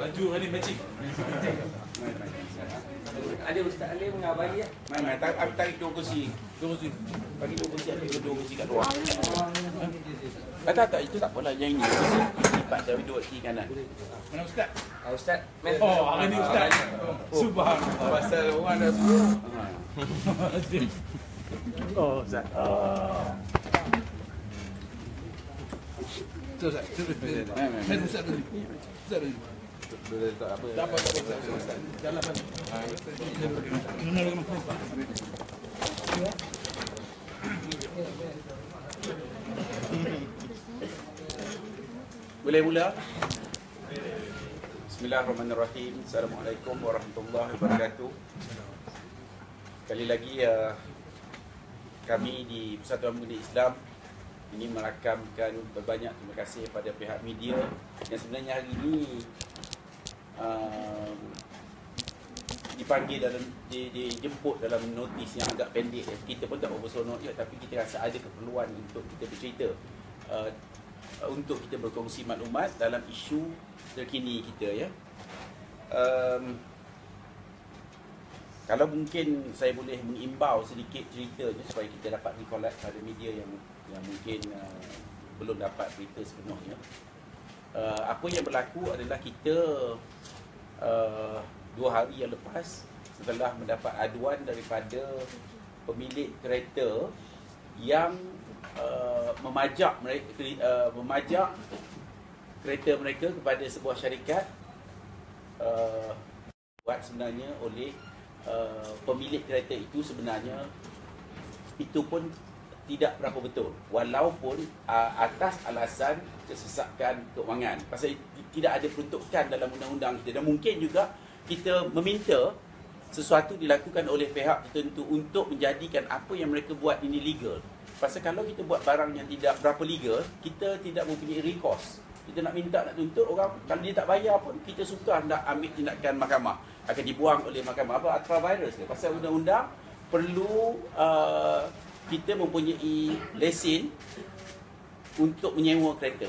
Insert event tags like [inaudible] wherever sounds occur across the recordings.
Baju hari matching. Ada Ustaz Ali mengabari ya? Main main tarik abi tarik dua kursi. Dua kursi. Bagi dua kursi ada dua kursi kat luar. Tak tak tak itu tak apalah yang ini. Lipat dari dua kiri kanan. Mana ustaz? Ah, Ustaz. Oh, hari ni ustaz. Subhanallah. Pasal orang dah suruh. [laughs] Oh, ustaz. Tu ustaz. Main ustaz tadi. Ustaz tadi. Tak ustaz. Mana? Mana. Boleh mula? Bismillahirrahmanirrahim. Assalamualaikum warahmatullahi wabarakatuh. Kali lagi uh, kami di Persatuan Pemuda Islam ini merakamkan berbanyak terima kasih pada pihak media yang sebenarnya hari ini uh, dipanggil dalam di, dijemput dalam notis yang agak pendek kita pun tak berapa seronok je tapi kita rasa ada keperluan untuk kita bercerita uh, untuk kita berkongsi maklumat dalam isu terkini kita ya. Um, kalau mungkin saya boleh mengimbau sedikit cerita je supaya kita dapat recollect pada media yang yang mungkin uh, belum dapat berita sepenuhnya. Uh, apa yang berlaku adalah kita uh, dua hari yang lepas setelah mendapat aduan daripada pemilik kereta yang uh, memajak mereka uh, memajak kereta mereka kepada sebuah syarikat uh, buat sebenarnya oleh uh, pemilik kereta itu sebenarnya itu pun tidak berapa betul. Walaupun uh, atas alasan kesesakan keuangan pasal tidak ada peruntukan dalam undang-undang kita. Dan mungkin juga kita meminta sesuatu dilakukan oleh pihak tertentu untuk menjadikan apa yang mereka buat ini legal. Pasal kalau kita buat barang yang tidak berapa legal kita tidak mempunyai recourse. Kita nak minta nak tuntut orang kalau dia tak bayar pun kita suka nak ambil tindakan mahkamah akan dibuang oleh mahkamah. Apa ultra virus ke pasal undang-undang perlu uh, kita mempunyai lesen untuk menyewa kereta.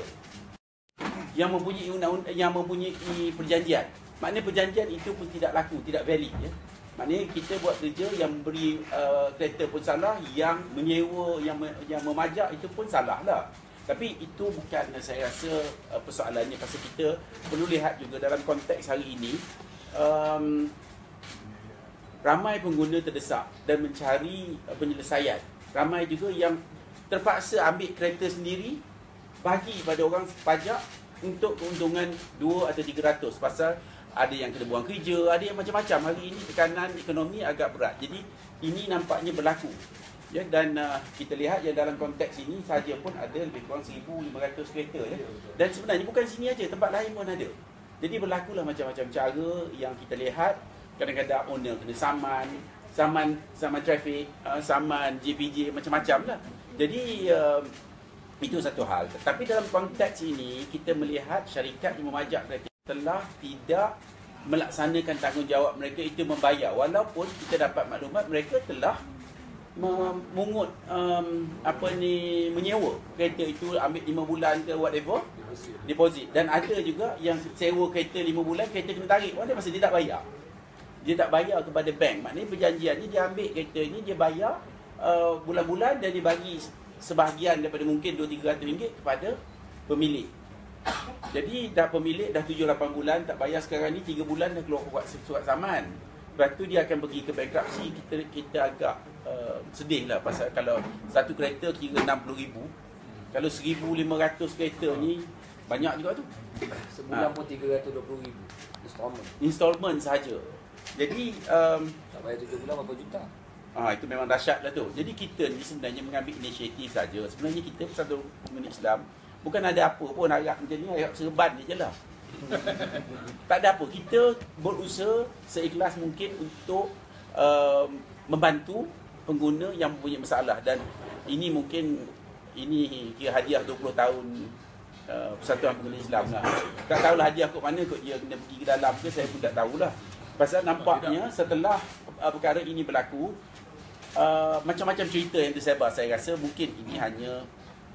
Yang mempunyai undang yang mempunyai perjanjian. Maknanya perjanjian itu pun tidak laku tidak valid ya. Maknanya kita buat kerja yang beri uh, kereta pun salah yang menyewa yang yang memajak itu pun salah lah tapi itu bukan saya rasa uh, persoalannya. Pasal kita perlu lihat juga dalam konteks hari ini um, ramai pengguna terdesak dan mencari uh, penyelesaian ramai juga yang terpaksa ambil kereta sendiri bagi pada orang pajak untuk keuntungan 2 atau 300 pasal ada yang kena buang kerja, ada yang macam-macam. Hari ini tekanan ekonomi agak berat. Jadi ini nampaknya berlaku. Ya dan uh, kita lihat yang dalam konteks ini saja pun ada lebih kurang 1500 kereta ya. Dan sebenarnya bukan sini aja, tempat lain pun ada. Jadi berlakulah macam-macam cara yang kita lihat kadang-kadang owner kena saman, saman saman traffic, uh, saman JPJ macam-macam lah. Jadi uh, itu satu hal. Tapi dalam konteks ini kita melihat syarikat yang memajak kereta telah tidak melaksanakan tanggungjawab mereka itu membayar walaupun kita dapat maklumat mereka telah memungut um, apa ni menyewa kereta itu ambil 5 bulan ke whatever deposit. Dan ada juga yang sewa kereta 5 bulan kereta kena tarik. Pun dia pasal dia tak bayar. Dia tak bayar kepada bank. Maknanya perjanjiannya dia ambil kereta ini dia bayar uh, bulan-bulan dan dia bagi sebahagian daripada mungkin 2-300 ringgit kepada pemilik. Jadi dah pemilik dah 7-8 bulan tak bayar sekarang ni 3 bulan dah keluar surat saman. Lepas tu dia akan pergi ke bankruptcy. Kita kita agak uh, sedih lah pasal kalau satu kereta kira RM60,000 kalau 1,500 kereta ni banyak juga tu. Sebulan Ha. pun RM320,000 installment. Installment sahaja. Jadi um, Tak bayar 7 bulan berapa juta? Ah itu memang dahsyat lah tu. Jadi kita ni sebenarnya mengambil inisiatif saja. Sebenarnya kita satu komunitas Islam bukan ada apa pun harap macam ni harap serban je lah. [laughs] tak ada apa. Kita berusaha seikhlas mungkin untuk uh, membantu pengguna yang mempunyai masalah dan ini mungkin ini kira hadiah 20 tahun uh, Persatuan Pengguna Islam lah. Tak tahulah hadiah kot mana kot dia kena pergi ke dalam ke saya pun tak tahulah. Pasal nampaknya setelah uh, perkara ini berlaku uh, macam-macam cerita yang tersebar saya rasa mungkin ini hanya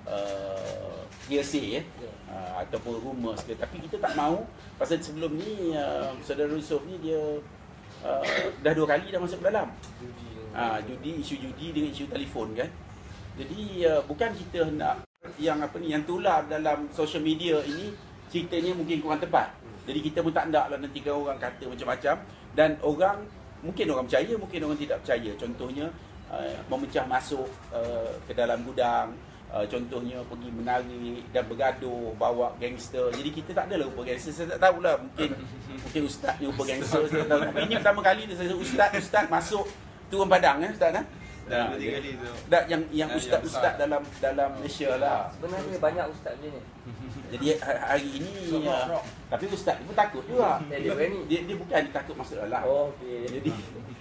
uh, hearsay ya. Ya. Uh, ataupun rumours ke tapi kita tak mau pasal sebelum ni uh, saudara Yusof ni dia uh, dah dua kali dah masuk ke dalam Judi. Ah, judi isu judi dengan isu telefon kan. Jadi uh, bukan kita nak yang apa ni yang tular dalam social media ini ceritanya mungkin kurang tepat. Jadi kita pun tak nak lah nanti kan orang kata macam-macam. Dan orang mungkin orang percaya, mungkin orang tidak percaya. Contohnya uh, memecah masuk uh, ke dalam gudang. Uh, contohnya pergi menari dan bergaduh bawa gangster. Jadi kita tak adalah rupa gangster. Saya tak tahulah mungkin mungkin ustaz ni rupa gangster. Saya tak tahu. Ini pertama kali saya ustaz ustaz masuk turun padang eh ustaz kan Dah dua tiga kali tu. Dah yang yang ustaz-ustaz ustaz. dalam dalam Malaysia lah. Sebenarnya banyak ustaz macam ni. [laughs] Jadi ha- hari ini uh, rock. tapi ustaz pun takut juga. Eh, dia berani. Dia dia bukan dia takut masuk dalam. Oh, okey. Jadi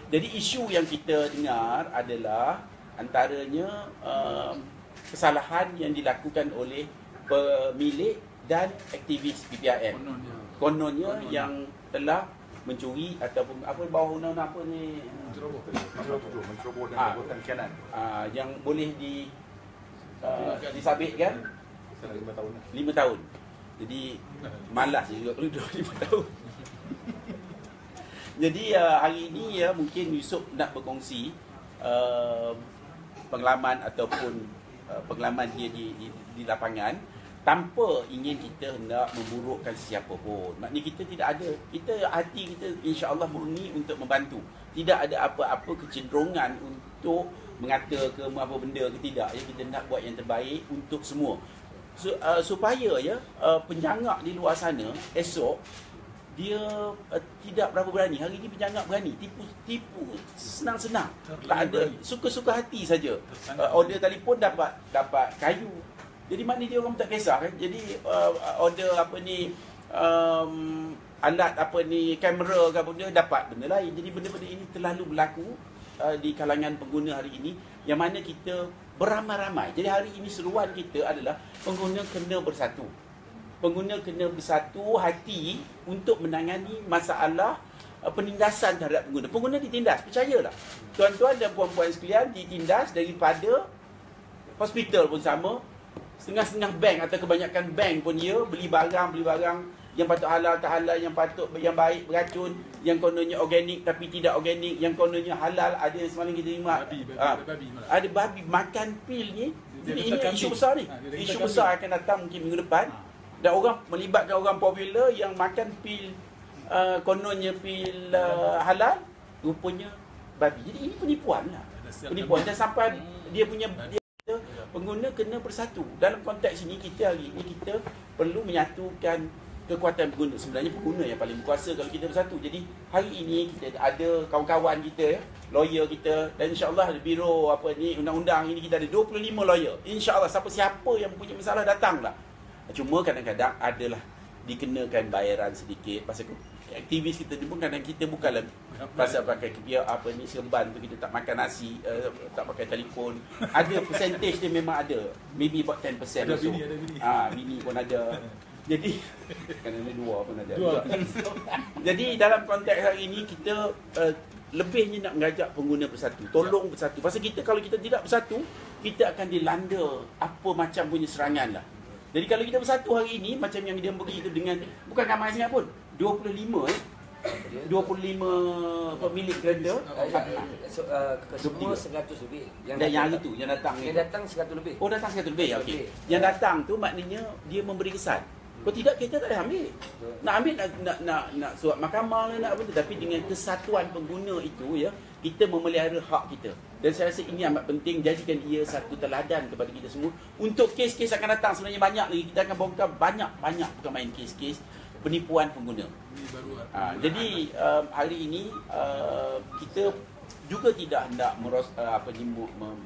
jadi isu yang kita dengar adalah antaranya um, kesalahan yang dilakukan oleh pemilik dan aktivis PPRM. Kononnya Konon. yang telah mencuri ataupun apa bawah undang-undang apa ni Ceroboh. Menceroboh, menceroboh dan Ah. perbuatan khianat. uh, yang boleh di uh, disabitkan Selama lima tahun. lima tahun. Jadi malas juga kalau duduk lima tahun. [laughs] Jadi uh, hari ini ya mungkin Yusof nak berkongsi uh, pengalaman ataupun uh, pengalaman dia di, di, di lapangan tanpa ingin kita hendak memburukkan sesiapa pun. Maknanya kita tidak ada, kita hati kita insya-Allah murni untuk membantu. Tidak ada apa-apa kecenderungan untuk mengata ke apa benda ke tidak. Ya kita nak buat yang terbaik untuk semua. So, uh, supaya ya uh, penjangak di luar sana esok dia uh, tidak berapa berani. Hari ini penjangak berani. Tipu tipu senang-senang. Tak ada suka-suka hati saja. Uh, order telefon dapat dapat kayu. Jadi maknanya dia orang tak kisah kan. Jadi uh, order apa ni um, alat apa ni kamera ke benda dapat benda lain. Jadi benda-benda ini terlalu berlaku uh, di kalangan pengguna hari ini yang mana kita beramai-ramai. Jadi hari ini seruan kita adalah pengguna kena bersatu. Pengguna kena bersatu hati untuk menangani masalah uh, penindasan terhadap pengguna. Pengguna ditindas, percayalah. Tuan-tuan dan puan-puan sekalian ditindas daripada hospital pun sama. Setengah-setengah bank atau kebanyakan bank pun ya beli barang, beli barang yang patut halal tak halal, yang patut yang baik beracun, yang kononnya organik tapi tidak organik, yang kononnya halal ada yang semalam kita terima. Babi, babi, ada babi malah. ada babi makan pil ni. Dia letak ini kambing. isu besar ni. Ah, dia Isu kambing. besar akan datang mungkin minggu depan. Ah. Dan orang melibatkan orang popular yang makan pil uh, kononnya pil uh, halal, rupanya babi. Jadi ini penipuan lah. Penipuan dan sampai dia punya dia pengguna kena bersatu. Dalam konteks ini kita hari ini kita perlu menyatukan kekuatan pengguna. Sebenarnya pengguna yang paling berkuasa kalau kita bersatu. Jadi hari ini kita ada kawan-kawan kita ya, lawyer kita dan insya-Allah di biro apa ni undang-undang ini kita ada 25 lawyer. Insya-Allah siapa-siapa yang punya masalah datanglah. Cuma kadang-kadang adalah dikenakan bayaran sedikit pasal aktivis kita ni pun kadang kita bukanlah pasal pakai kebiar apa ni serban tu kita tak makan nasi uh, tak pakai telefon. Ada percentage dia memang ada. Maybe about 10% Ada also. bini, ada bini. ah bini pun ada. Jadi [laughs] kan ada dua pun ada Dua. jadi dalam konteks hari ini kita uh, lebihnya nak mengajak pengguna bersatu. Tolong bersatu. Pasal kita kalau kita tidak bersatu kita akan dilanda apa macam punya serangan lah. Jadi kalau kita bersatu hari ini macam yang dia beri itu dengan bukan ramai sangat pun 25 eh? 25 pemilik kereta So, uh, semua 23. 100 lebih. dan yang hari tu yang datang Yang datang 100 lebih. oh datang satu lebih 100 okey. lebih. yang datang tu maknanya dia memberi kesan. Kalau tidak kita tak boleh ambil. Nak ambil nak nak nak, nak surat mahkamah lah nak apa tu. Tapi dengan kesatuan pengguna itu ya kita memelihara hak kita. Dan saya rasa ini amat penting jadikan ia satu teladan kepada kita semua. Untuk kes-kes akan datang sebenarnya banyak lagi. Kita akan bongkar banyak-banyak. Bukan main kes-kes penipuan pengguna. Ha, jadi um, hari ini uh, kita juga tidak hendak meros, uh, apa ni mu- mem,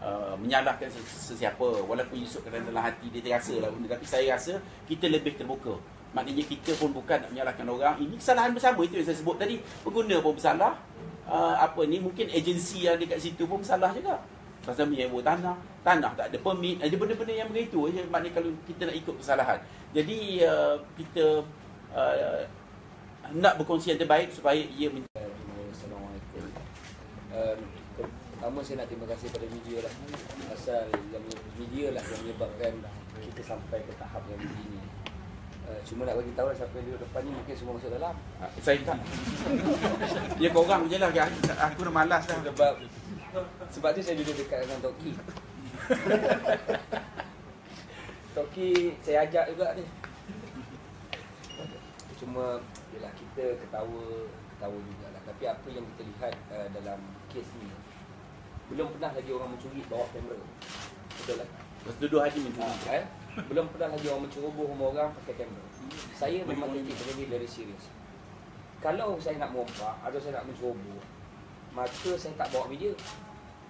uh, menyalahkan ses- sesiapa. Walaupun Yusuf kadang dalam hati dia terasa lah benda tapi saya rasa kita lebih terbuka. Maknanya kita pun bukan nak menyalahkan orang. Ini kesalahan bersama itu yang saya sebut tadi. Pengguna pun bersalah. Uh, apa ni mungkin agensi yang dekat situ pun bersalah juga pasal menyewa tanah tanah tak ada permit ada benda-benda yang begitu je maknanya kalau kita nak ikut kesalahan jadi uh, kita uh, nak berkongsi yang terbaik supaya ia men- Assalamualaikum. Um, pertama saya nak terima kasih pada media lah pasal yang media lah yang menyebabkan kita sampai ke tahap yang begini. Uh, cuma nak bagi tahu lah siapa yang duduk depan ni mungkin semua masuk dalam. Ah, Saya tak. Ya korang je lah. Aku, dah malas dah. Sebab sebab tu saya duduk dekat dengan Toki. [laughs] Toki saya ajak juga ni. Cuma yalah kita ketawa ketawa jugalah. Tapi apa yang kita lihat uh, dalam kes ni belum pernah lagi orang mencuri bawah kamera. Betul lah. Lepas tu dua hari Ha, mencuri. eh? Belum pernah lagi orang menceroboh rumah orang pakai kamera. Saya memang take benda ni very serius. Kalau saya nak merompak atau saya nak menceroboh, maka saya tak bawa media.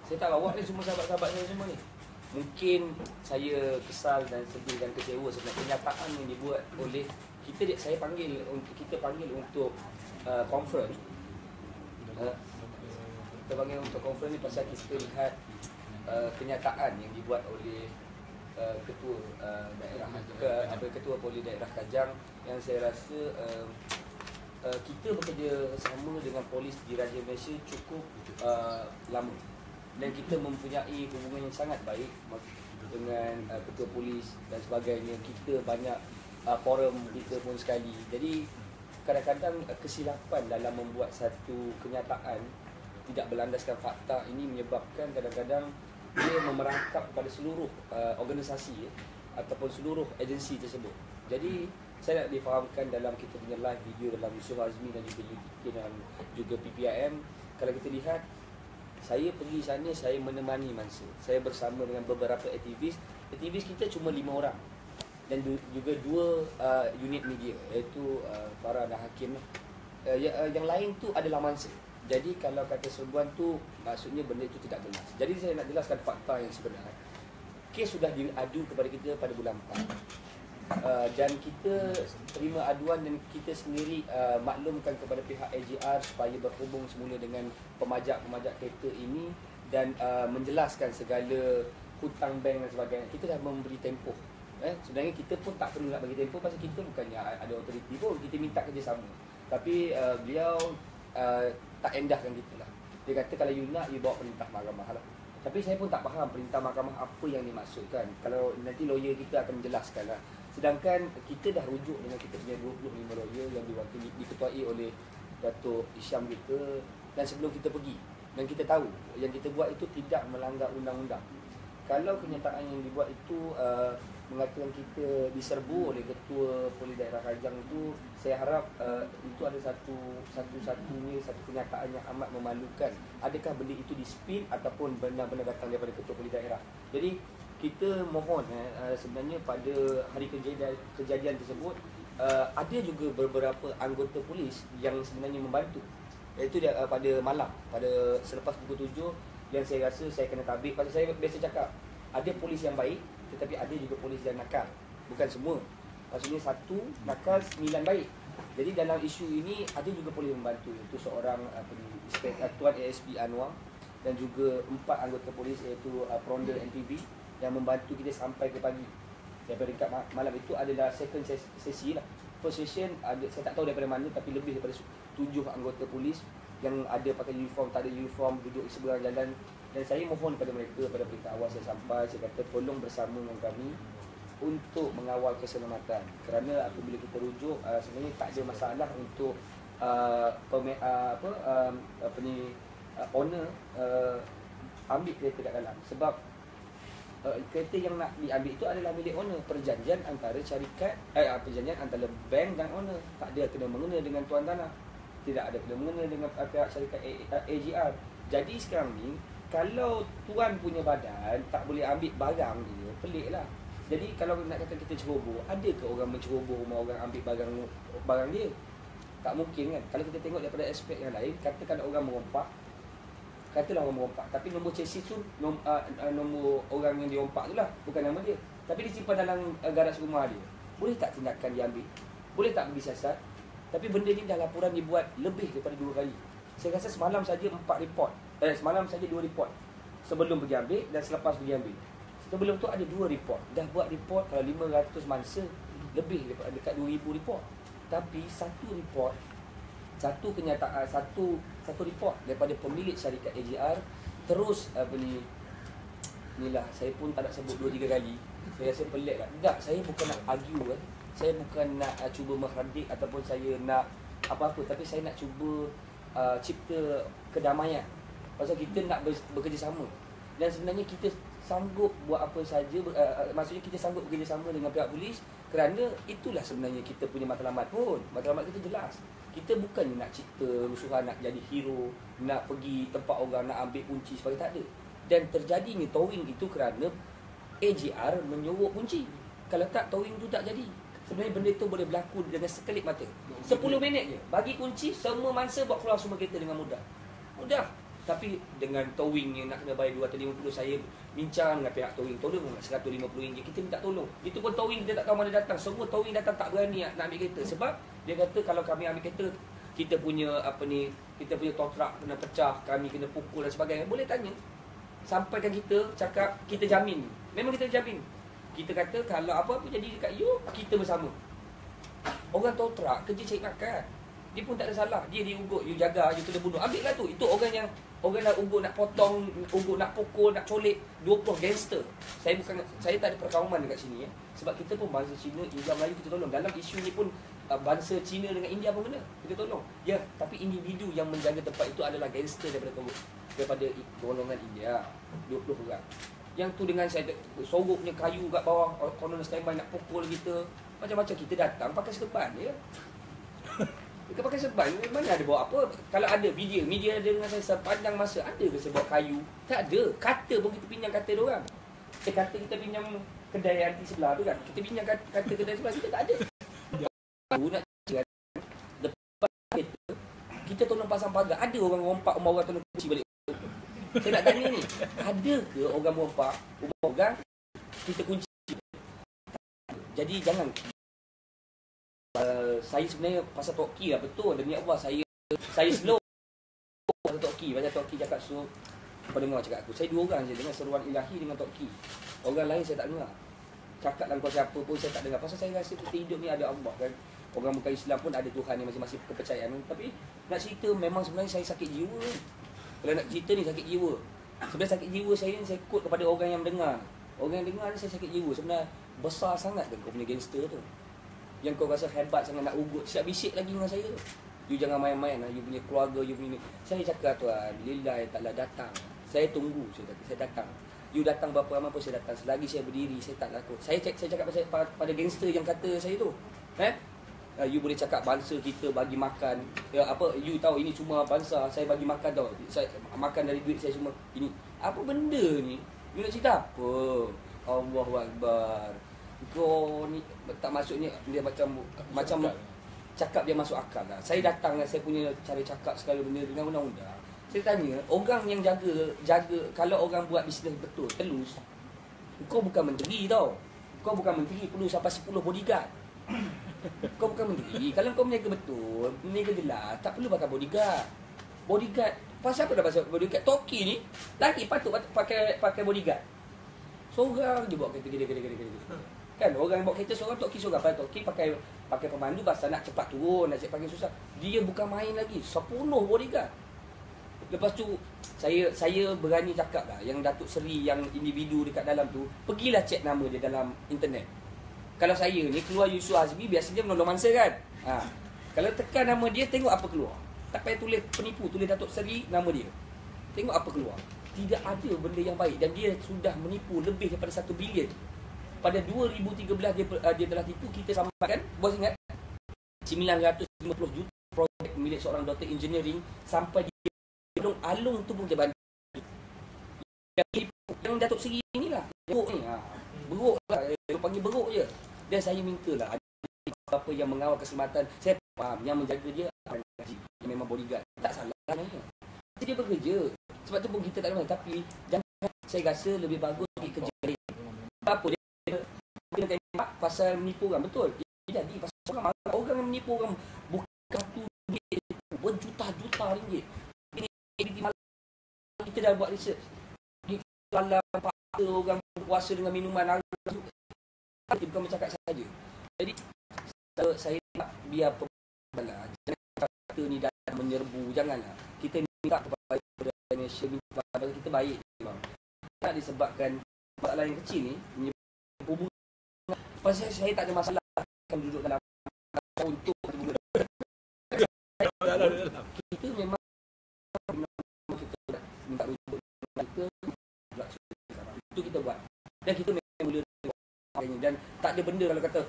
Saya tak bawa ni semua sahabat-sahabat saya semua ni. Mungkin saya kesal dan sedih dan kecewa sebab kenyataan yang dibuat oleh kita saya panggil untuk kita panggil untuk uh, conference. Uh, kita panggil untuk conference ni pasal kita lihat uh, kenyataan yang dibuat oleh uh, ketua uh, daerah ke, apa ketua poli daerah Kajang yang saya rasa uh, uh, kita bekerja sama dengan polis di Raja Malaysia cukup uh, lama dan kita mempunyai hubungan yang sangat baik dengan uh, ketua polis dan sebagainya kita banyak uh, forum kita pun sekali jadi kadang-kadang uh, kesilapan dalam membuat satu kenyataan tidak berlandaskan fakta ini menyebabkan kadang-kadang dia memerangkap kepada seluruh uh, organisasi ya, ataupun seluruh agensi tersebut. Jadi saya nak difahamkan dalam kita punya live video dalam Yusuf Azmi dan juga UTK dan juga PPIM kalau kita lihat saya pergi sana saya menemani mangsa. Saya bersama dengan beberapa aktivis. Aktivis kita cuma lima orang dan juga dua uh, unit media iaitu uh, Farah dan Hakim. Uh, yang, uh, yang lain tu adalah mangsa. Jadi kalau kata serbuan tu maksudnya benda itu tidak jelas. Jadi saya nak jelaskan fakta yang sebenar. Kes sudah diadu kepada kita pada bulan 4. Uh, dan kita terima aduan dan kita sendiri uh, maklumkan kepada pihak AGR supaya berhubung semula dengan pemajak-pemajak kereta ini dan uh, menjelaskan segala hutang bank dan sebagainya. Kita dah memberi tempoh. Eh, sebenarnya kita pun tak perlu nak bagi tempoh pasal kita bukannya ada otoriti pun. Kita minta kerjasama. Tapi uh, beliau uh, tak endahkan kita lah. Dia kata kalau you nak, you bawa perintah mahkamah lah. Tapi saya pun tak faham perintah mahkamah apa yang dimaksudkan. Kalau nanti lawyer kita akan menjelaskan lah. Sedangkan kita dah rujuk dengan kita punya 25 lawyer yang diwakili, diketuai oleh Datuk Isyam kita dan sebelum kita pergi. Dan kita tahu yang kita buat itu tidak melanggar undang-undang. Kalau kenyataan yang dibuat itu uh, mengatakan kita diserbu oleh ketua poli daerah Kajang itu saya harap uh, itu ada satu satu satunya satu kenyataan yang amat memalukan adakah benda itu dispin ataupun benar-benar datang daripada ketua poli daerah jadi kita mohon eh, uh, sebenarnya pada hari kejadian, kejadian tersebut uh, ada juga beberapa anggota polis yang sebenarnya membantu. Iaitu dia, uh, pada malam pada selepas pukul 7 yang saya rasa saya kena tabik. Pasal saya biasa cakap ada polis yang baik tetapi ada juga polis yang nakal. Bukan semua. Maksudnya satu nakal sembilan baik. Jadi dalam isu ini ada juga polis membantu. Iaitu seorang uh, Tuan ASP Anwar dan juga empat anggota polis iaitu uh, Peronda NTV yang membantu kita sampai ke pagi. Daripada dekat ma- malam itu adalah second ses- sesi lah. First session ada saya tak tahu daripada mana tapi lebih daripada tujuh anggota polis yang ada pakai uniform tak ada uniform duduk di seberang jalan. Dan saya mohon kepada mereka pada perintah awal saya sampai saya kata tolong bersama dengan kami untuk mengawal keselamatan. Kerana apabila kita rujuk uh, sebenarnya tak ada masalah untuk uh, peme, uh, apa um, apa ni uh, owner uh, ambil kereta kat dalam. Sebab uh, kereta yang nak diambil itu adalah milik owner. Perjanjian antara syarikat eh uh, perjanjian antara bank dan owner. Tak ada kena mengena dengan tuan tanah tidak ada kena mengena dengan pihak syarikat AGR jadi sekarang ni kalau tuan punya badan tak boleh ambil barang dia pelik lah. Jadi kalau nak kata kita ceroboh ada ke orang menceroboh rumah orang ambil barang barang dia? Tak mungkin kan? Kalau kita tengok daripada aspek yang lain katakan orang merompak katalah orang merompak tapi nombor chassis tu nom, uh, uh, nombor orang yang dirompak tu lah. Bukan nama dia. Tapi disimpan dalam uh, garaj rumah dia. Boleh tak tindakan diambil boleh tak pergi siasat? Tapi benda ni dah laporan dibuat lebih daripada dua kali. Saya rasa semalam saja empat report. Eh semalam saja dua report. Sebelum pergi ambil dan selepas pergi ambil. Sebelum tu ada dua report. Dah buat report kalau 500 mangsa lebih daripada dekat 2000 report. Tapi satu report satu kenyataan satu satu report daripada pemilik syarikat AGR terus apa ni ni lah saya pun tak nak sebut dua tiga kali. Saya rasa pelik lah. Tak saya bukan nak argue kan saya bukan nak uh, cuba menghadik ataupun saya nak apa-apa. Tapi saya nak cuba uh, cipta kedamaian. Pasal kita nak ber- bekerjasama. Dan sebenarnya kita sanggup buat apa saja uh, maksudnya kita sanggup bekerjasama dengan pihak polis kerana itulah sebenarnya kita punya matlamat pun. Matlamat kita jelas kita bukan nak cipta rusuhan nak jadi hero nak pergi tempat orang nak ambil kunci sebagainya tak ada. Dan terjadinya towing itu kerana AJR menyogok kunci. Kalau tak towing tu tak jadi. Sebenarnya benda itu boleh berlaku dengan sekelip mata. 10 minit je. Bagi kunci semua mangsa bawa keluar semua kereta dengan mudah. Mudah. Tapi dengan towing yang nak kena bayar 250 saya bincang dengan pihak towing. Tolong nak 150 ringgit. Kita minta tolong. Itu pun towing kita tak tahu mana datang. Semua towing datang tak berani nak ambil kereta. Sebab dia kata kalau kami ambil kereta kita punya apa ni kita punya tow truck kena pecah kami kena pukul dan sebagainya. Boleh tanya. Sampaikan kita cakap kita jamin. Memang kita jamin. Kita kata kalau apa-apa jadi dekat you kita bersama. Orang tow truck kerja cari makan. Dia pun tak ada salah. Dia diugut you jaga you kena bunuh. Ambil lah tu. Itu orang yang orang nak ugut nak potong ugut nak pukul nak colik. 20 gangster. Saya bukan saya tak ada perkauman dekat sini ya sebab kita pun bangsa Cina India Melayu kita tolong. Dalam isu ni pun bangsa Cina dengan India pun kena kita tolong. Ya tapi individu yang menjaga tempat itu adalah gangster daripada daripada golongan India. 20 orang yang tu dengan saya sorok kayu kat bawah konon standby nak pukul kita macam-macam kita datang pakai serban ya. [laughs] Kita pakai serban mana ada bawa apa? Kalau ada media media ada dengan saya sepanjang masa ada ke bawa kayu? Tak ada. Kata pun kita pinjam kata dia orang. Kata kita pinjam kedai anti sebelah tu kan? Kita pinjam kata kedai sebelah kita tak ada Aku nak cakap depan kereta kita tolong pasang pagar. Ada orang rompak rumah orang tolong kunci balik. Saya nak tanya ni ada ke orang rompak rumah orang kita kunci? Jadi jangan. Uh, saya sebenarnya pasal toki lah betul. Demi Allah saya saya slow. Pasal toki pasal toki cakap so pendengar cakap aku. Saya dua orang je dengan seruan ilahi dengan toki orang lain saya tak dengar. Cakap dalam kuasa apa pun saya tak dengar. Pasal saya rasa kita hidup ni ada Allah kan orang bukan Islam pun ada Tuhan yang masing-masing kepercayaan tapi nak cerita memang sebenarnya saya sakit jiwa. Kalau nak cerita ni sakit jiwa. Sebenarnya sakit jiwa saya ni saya kut kepada orang yang mendengar. Orang yang dengar ni saya sakit jiwa. Sebenarnya besar sangat kan kau punya gangster tu. Yang kau rasa hebat sangat nak ugut siap bisik lagi dengan saya tu. You jangan main-main lah. You punya keluarga you punya ni. Saya cakap tuan lillahi taklah datang. Saya tunggu saya kata saya datang. You datang berapa lama pun saya datang. Selagi saya berdiri saya tak takut saya cak, saya cakap pasal pada gangster yang kata saya tu. Eh Uh, you boleh cakap bangsa kita bagi makan ya apa you tahu ini semua bangsa saya bagi makan tau saya makan dari duit saya semua ini apa benda ni you nak cerita apa Allahu akbar kau ni tak masuknya dia macam macam cakap dia masuk akal lah. Saya datang saya punya cara cakap segala benda dengan undang-undang. Saya tanya, orang yang jaga jaga kalau orang buat bisnes betul, telus. Kau bukan menteri tau. Kau bukan menteri perlu sampai 10 bodyguard. Kau bukan menteri. Kalau kau menjaga betul, menjaga jelas, tak perlu pakai bodyguard. Bodyguard, pasal apa dah pasal bodyguard? Toki ni lagi patut pakai pakai bodyguard. Seorang je bawa kereta gede gede gede. Kan orang bawa kereta seorang toki seorang pakai toki pakai pakai pemandu pasal nak cepat turun, nak cepat pakai susah. Dia bukan main lagi. 10 bodyguard. Lepas tu saya saya berani cakap lah yang Datuk Seri yang individu dekat dalam tu pergilah cek nama dia dalam internet. Kalau saya ni keluar Yusuf Azmi biasanya menolong mangsa kan. Ha. Kalau tekan nama dia tengok apa keluar. Tak payah tulis penipu, tulis Datuk Seri nama dia. Tengok apa keluar. Tidak ada benda yang baik dan dia sudah menipu lebih daripada 1 bilion. Pada 2013 dia uh, dia telah tipu kita samakan bos ingat 950 juta projek milik seorang doktor engineering sampai di Alung Alung tu pun dia bantu. Yang, yang Datuk Seri ni lah. Beruk ni. Ha. Beruk lah. Dia panggil beruk je. Dan saya minta lah. Ada apa yang mengawal keselamatan. Saya faham. Yang menjaga dia. Dia memang bodyguard. Tak salah. Kan? Dia bekerja. Sebab tu pun kita tak ada Tapi jangan saya rasa lebih bagus pergi kerja. Apa dia? Dia tembak pasal menipu orang. Betul. Dia jadi pasal orang. Orang yang menipu orang. Bukan duit. Berjuta-juta ringgit malam kita dah buat research di dalam paksa orang berpuasa dengan minuman alkohol bukan bercakap saja. Jadi saya nak biar pembala jangan kata ni dah menyerbu janganlah. Kita minta kepada Malaysia minta pada kita baik memang. Tak disebabkan masalah yang kecil ni menyebabkan hubungan pasal saya, saya tak ada masalah akan duduk dalam untuk kita memang kita minta rujuk. Kita itu kita buat. Dan kita mula dan tak ada benda kalau kata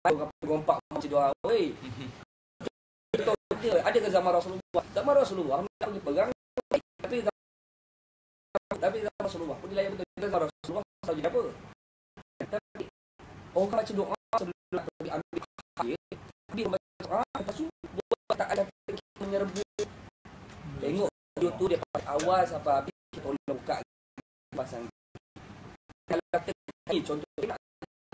orang gompak macam doa oi dia ada ke zaman Rasulullah? Zaman Rasulullah nak pergi perang tapi tapi zaman Rasulullah pun nilai betul. Zaman Rasulullah tahu jadi apa? Tapi orang baca doa sebelum nak pergi ambil air dia. Baca doa lepas tu buat tak ada menyerbu. Tengok video tu dia awal sampai habis kita boleh buka. Pasang. Kalau kata ni contohnya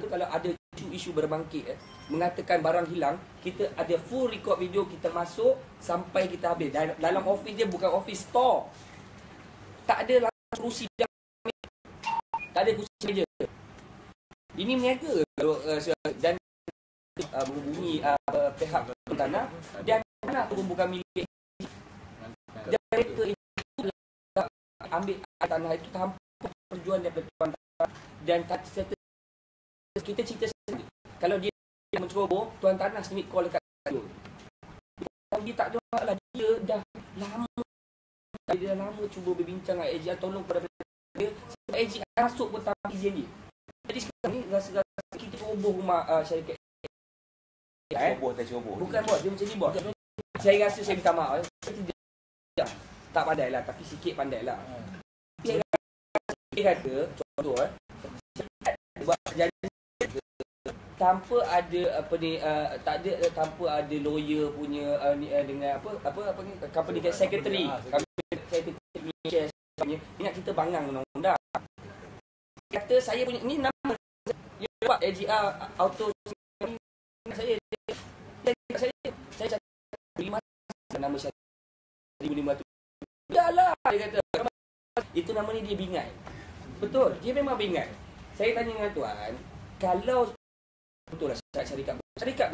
tu kalau ada isu-isu berbangkit eh, mengatakan barang hilang kita ada full record video kita masuk sampai kita habis. Dalam, dalam office dia bukan office store. Tak ada langsung kerusi tak ada kursi meja ini meniaga. Uh, dan uh, menghubungi uh, pihak tanah dan tanah tu bukan milik. Dan mereka itu ambil tanah itu tanpa perjuangan daripada tuan tanah dan kata kita cerita sendiri. Kalau dia menceroboh, tuan tanah sendiri call dekat radio. Dia tak ada masalah. Dia dah lama dia dah lama cuba berbincang dengan AGR tolong kepada dia sebab AGR masuk pun tanpa izin dia. Jadi sekarang ni rasa-rasa kita ceroboh rumah uh, syarikat Eh? Ceroboh tak ceroboh. Bukan bos, dia macam ni bos. Saya rasa saya minta maaf. Saya tidak tak pandai lah, tapi sikit pandai lah. Dia kata, dia kata contoh eh, buat janji tanpa ada apa ni uh, tak ada uh, tanpa ada lawyer punya uh, ni, uh, dengan apa apa apa ni company so, secretary. company secretary punya ingat kita bangang undang-undang. Kata saya punya ni nama dia buat AGR auto saya saya saya cakap lima nama saya. Lima tu dah lah dia kata. Itu nama ni dia bingai. Betul dia memang bingai. Saya tanya dengan tuan kalau betul lah syarikat syarikat syarikat